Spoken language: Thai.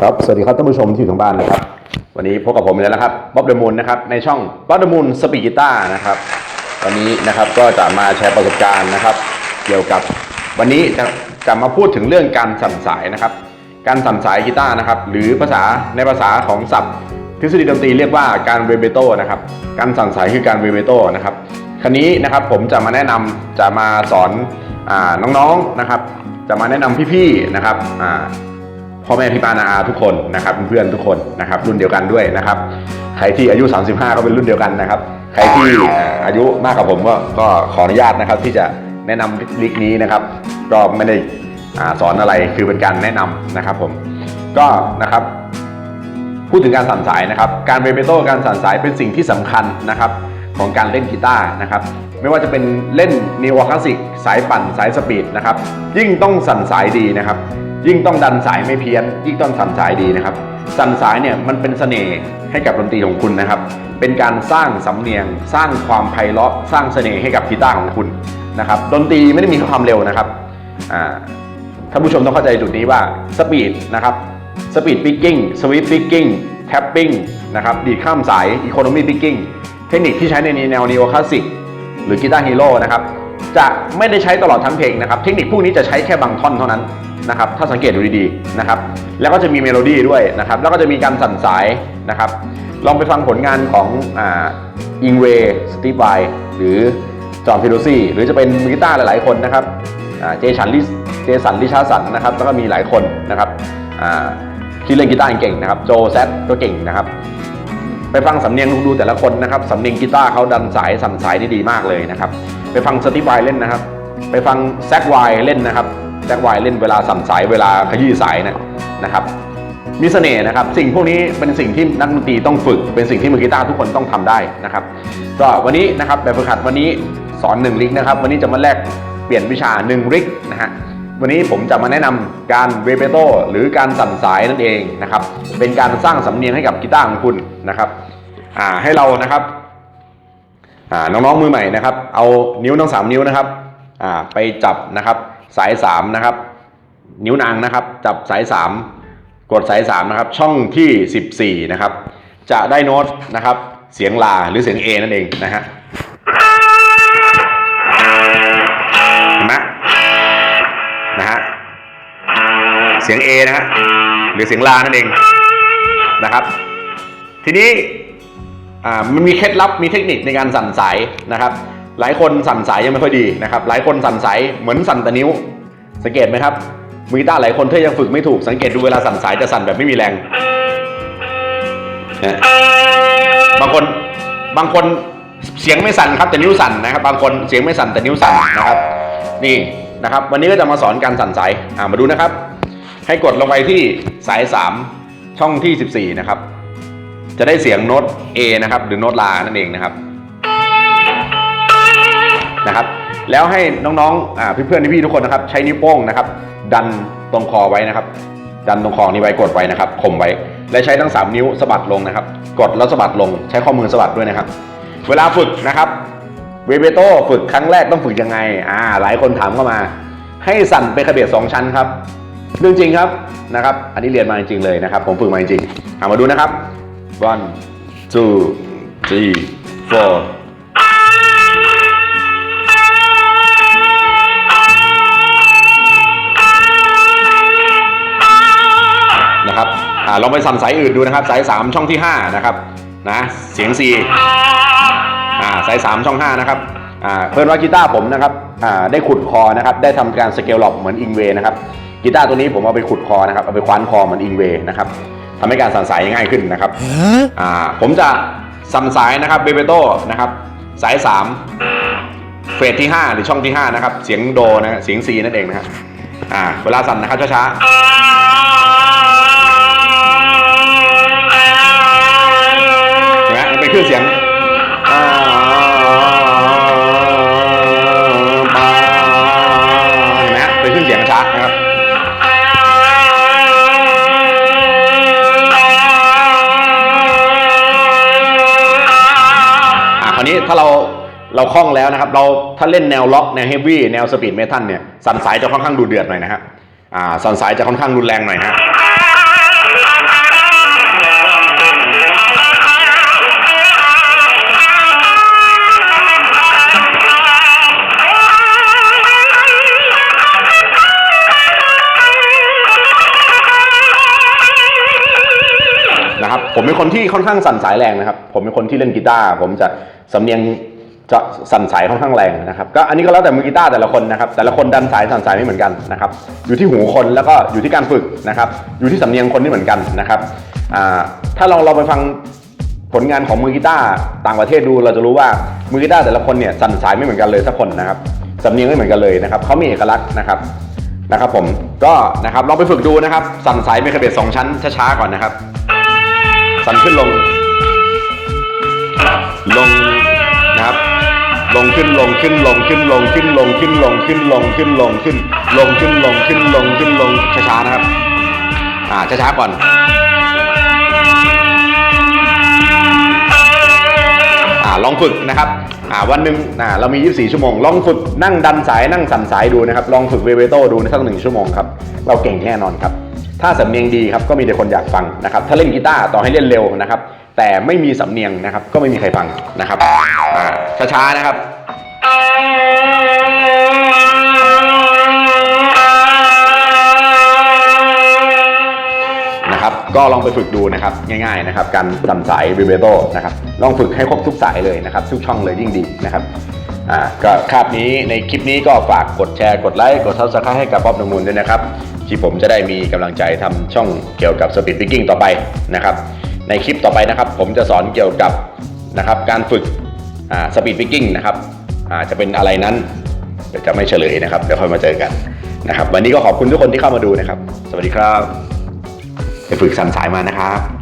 ครับ สวัสดีครับท่านผู้ชมที่อยู่ทางบ้านนะครับ วันนี้พบกับผมอีกแล้วนะครับบ๊อบเดมูนนะครับในช่องบ๊อบเดมูนสปีกีตานะครับวันนี้นะครับก็จะมาแชร์ประสบการณ์นะครับ เกี่ยวกับวันนี้จะจะมาพูดถึงเรื่องการสั่นสายนะครับ การสั่นสายกีตาร์นะครับ หรือภาษาในภาษาของศัพท์ ทฤษฎีดนตรีเรียกว่าการเวเบโตนะครับ การสั่นสายคือการเวเบโตนะครับครนี้นะครับผมจะมาแนะนำจะมาสอนอน้องๆนะครับ จะมาแนะนำพี่ๆนะครับ พ่อแม่พี่ป้านาอาทุกคนนะครับเพื่อนๆทุกคนนะครับรุ่นเดียวกันด้วยนะครับใครที่อายุ 35 ก็เป็นรุ่นเดียวกันนะครับใครที่อ่าอายุมากกว่าผมก็ก็ขออนุญาตนะครับที่จะแนะนำลิกนี้นะครับก็ไม่ได้อ่าสอนอะไรคือเป็นการแนะนำนะครับผมก็นะครับพูดถึงการสั่นสายนะครับ การเวเบโตการสั่นสายเป็นสิ่งที่สำคัญนะครับของการเล่นกีตาร์นะครับ ไม่ว่าจะเป็นเล่นนีโอคลาสสิกสายปั่นสายสปีดนะครับ ยิ่งต้องสั่นสายดีนะครับ ยิ่งต้องดันสายไม่เพี้ยน ยิ่งต้องสั่นสายดีนะครับ สั่นสายเนี่ยมันเป็นเสน่ห์ให้กับดนตรีของคุณนะครับ เป็นการสร้างสำเนียง สร้างความไพเราะสร้างเสน่ห์ให้กับกีตาร์ของคุณนะครับดนตรีไม่ได้มีแค่ความเร็วนะครับอ่าท่านผู้ชมต้องเข้าใจจุดนี้ว่าสปีดนะครับสปีดปิกกิ้งสวิตปิกกิ้งแท็ปปิ้งนะครับดีดข้ามสายอีโคโนมีปิกกิ้งเทคนิคที่ใช้ในแนวนีโอคลาสสิกหรือกีตาร์ฮีโร่นะครับ จะไม่ได้ใช้ตลอดทั้งเพลงนะครับ เทคนิคพวกนี้จะใช้แค่บางท่อนเท่านั้นนะครับ ถ้าสังเกตดูดีๆนะครับ แล้วก็จะมีเมโลดี้ด้วยนะครับ แล้วก็จะมีการสั่นสายนะครับ ลองไปฟังผลงานของอิงเวสตีฟไวหรือจอห์นฟิโดซี่หรือจะเป็นมือกีตาร์หลายๆคนนะครับเจชันลิสเจสันลิชาสันนะครับ แล้วก็มีหลายคนนะครับที่เล่นกีตาร์เก่งนะครับ โจแซดก็เก่งนะครับ ไปฟังสำเนียงดูแต่ละคนนะครับ สำเนียงกีตาร์เขาดันสายสั่นสายได้ดีมากเลยนะครับ ไปฟังสตีฟไวเล่นนะครับ ไปฟังแซกไวเล่นนะครับแซกไวเล่นเวลาสั่นสายเวลาขยี้สายนะนะครับ มีเสน่ห์นะครับ สิ่งพวกนี้เป็นสิ่งที่นักดนตรีต้องฝึก เป็นสิ่งที่มือกีตาร์ทุกคนต้องทำได้นะครับ ก็วันนี้นะครับแบบฝึกหัดวันนี้สอน1ลิกนะครับ วันนี้จะมาแลกเปลี่ยนวิชา1ลิกนะฮะวันนี้ผมจะมาแนะนำการเวเบโตหรือการสั่นสายนั่นเองนะครับ เป็นการสร้างสำเนียงให้กับกีตาร์ของคุณนะครับ อ่าให้เรานะครับ น้องๆมือใหม่นะครับ เอานิ้วทั้งสามนิ้วนะครับไปจับนะครับสายสามนะครับนิ้วนางนะครับ จับสาย 3 กดสาย3นะครับช่องที่ 14นะครับจะได้โน้ตนะครับเสียงลาหรือเสียง A นั่นเองนะฮะเห็นไหมนะฮะเสียง A นะฮะหรือเสียงลานั่นเองนะครับ ทีนี้ อ่ามันมีเคล็ดลับมีเทคนิคในการสั่นสายนะครับ หลายคนสั่นสายยังไม่ค่อยดีนะครับ หลายคนสั่นสายเหมือนสั่นต่นิ้ว สังเกตไหมครับมือกีตาหลายคนถ้ายังฝึกไม่ถูกสังเกตดูเวลาสั่นสายจะสั่นแบบไม่มีแรงนะบางคนบางคนเสียงไม่สั่นครับแต่นิ้วสั่นนะครับ บางคนเสียงไม่สั่นแต่นิ้วสั่นนะครับ นี่นะครับ วันนี้ก็จะมาสอนการสั่นสายมาดูนะครับ ให้กดลงไปที่สาย 3 ช่องที่ 14 นะครับ จะได้เสียงโน้ต A นะครับ หรือโน้ตลานั่นเองนะครับนะครับแล้วให้น้องๆเพื่อนๆพี่ๆทุกคนนะครับ ใช้นิ้วโป้งนะครับ ดันตรงคอไว้นะครับ ดันตรงคอนี้ไว้กดไว้นะครับข่มไว้ และใช้ทั้ง 3 นิ้วสะบัดลงนะครับ กดแล้วสะบัดลง ใช้ข้อมือสะบัดด้วยนะครับ เวลาฝึกนะครับเวเบโตฝึกครั้งแรกต้องฝึกยังไงอ่าหลายคนถามเข้ามา ให้สั่นไปขบเบียดสองชั้นครับเรื่องจริงครับนะครับ อันนี้เรียนมาจริงเลยนะครับ ผมฝึกมาจริงเอามาดูนะครับ one two three four นะครับอ่าลองไปสั่นสายอื่นดูนะครับ สาย 3 ช่องที่ 5 นะครับ นะ เสียง C อ่า สาย 3 ช่อง 5 นะครับ อ่า เพื่อนว่ากีตาร์ผมนะครับ อ่า ได้ขุดคอนะครับ ได้ทำการสเกลล็อกเหมือนอิงเวนะครับ กีตาร์ตัวนี้ผมเอาไปขุดคอนะครับ เอาไปคว้านคอเหมือนอิงเวนะครับ ทำให้การสั่นสายง่ายขึ้นนะครับอ่าผมจะสั่นสายนะครับเบเบโตนะครับสาย 3 เฟสที่ 5 หรือช่องที่ 5 นะครับ เสียงโดนะฮะเสียง C นั่นเองนะครับอ่าเวลาสั่นนะครับช้าๆเห็นไหมมันเป็นเครื่องเสียง คล่องแล้วนะครับ เราถ้าเล่นแนวล็อกแนวเฮฟวี่แนวสปีดเมทัลเนี่ยสันสายจะค่อนข้างดูเดือดหน่อยนะฮะอ่าสันสายจะค่อนข้างรุนแรงหน่อยฮะนะครับผมเป็นคนที่ค่อนข้างสั่นสายแรงนะครับ ผมเป็นคนที่เล่นกีตาร์ผมจะสำเนียง จะสั่นสายค่อนข้างแรงนะครับก็อันนี้ก็แล้วแต่มือกีตาร์แต่ละคนนะครับแต่ละคนดันสายสั่นสายไม่เหมือนกันนะครับอยู่ที่หูคนแล้วก็อยู่ที่การฝึกนะครับอยู่ที่สำเนียงคนที่เหมือนกันนะครับถ้าเราเราไปฟังผลงานของมือกีตาร์ต่างประเทศดูเราจะรู้ว่ามือกีตาร์แต่ละคนเนี่ยสั่นสายไม่เหมือนกันเลยสักคนนะครับสำเนียงไม่เหมือนกันเลยนะครับเขามีเอกลักษณ์นะครับนะครับผมก็นะครับลองไปฝึกดูนะครับ สั่นสายเมคาเบสสองชั้นช้าๆก่อนนะครับ สั่นขึ้นลงลง ลงขึ้นลงขึ้นลงขึ้นลงขึ้นลงขึ้นลงขึ้นลงขึ้นลงขึ้นลงขึ้นลงขึ้นลงขึ้นลงช้าๆนะครับ อ่าช้าๆก่อนอ่าลองฝึกนะครับอ่าวันหนึ่งอ่าเรามี 24 ชั่วโมง ลองฝึกนั่งดันสายนั่งสั่นสายดูนะครับ ลองฝึกเวเวโต้ดูในสักหนึ่งชั่วโมงครับ เราเก่งแน่นอนครับ ถ้าสำเนียงดีครับก็มีแต่คนอยากฟังนะครับ ถ้าเล่นกีตาร์ต่อให้เล่นเร็วนะครับ แต่ไม่มีสำเนียงนะครับ ก็ไม่มีใครฟังนะครับช้าๆนะครับนะครับ ก็ลองไปฝึกดูนะครับ ง่ายๆนะครับ การสั่นสายวิเบโตนะครับ ลองฝึกให้ครบทุกสายเลยนะครับ ทุกช่องเลยยิ่งดีนะครับอ่าก็คาบนี้ในคลิปนี้ก็ฝากกดแชร์กดไลค์กดซับสไครต์ให้กับป๊อปนมูลด้วยนะครับ ที่ผมจะได้มีกำลังใจทำช่องเกี่ยวกับสปีด i ิ k กิ้งต่อไปนะครับ ในคลิปต่อไปนะครับ ผมจะสอนเกี่ยวกับนะครับการฝึกสปีดพิกกิ้งนะครับจะเป็นอะไรนั้นเดี๋ยวจะไม่เฉลยนะครับเดี๋ยวค่อยมาเจอกันนะครับ วันนี้ก็ขอบคุณทุกคนที่เข้ามาดูนะครับ สวัสดีครับไปฝึกสั่นสายมานะครับ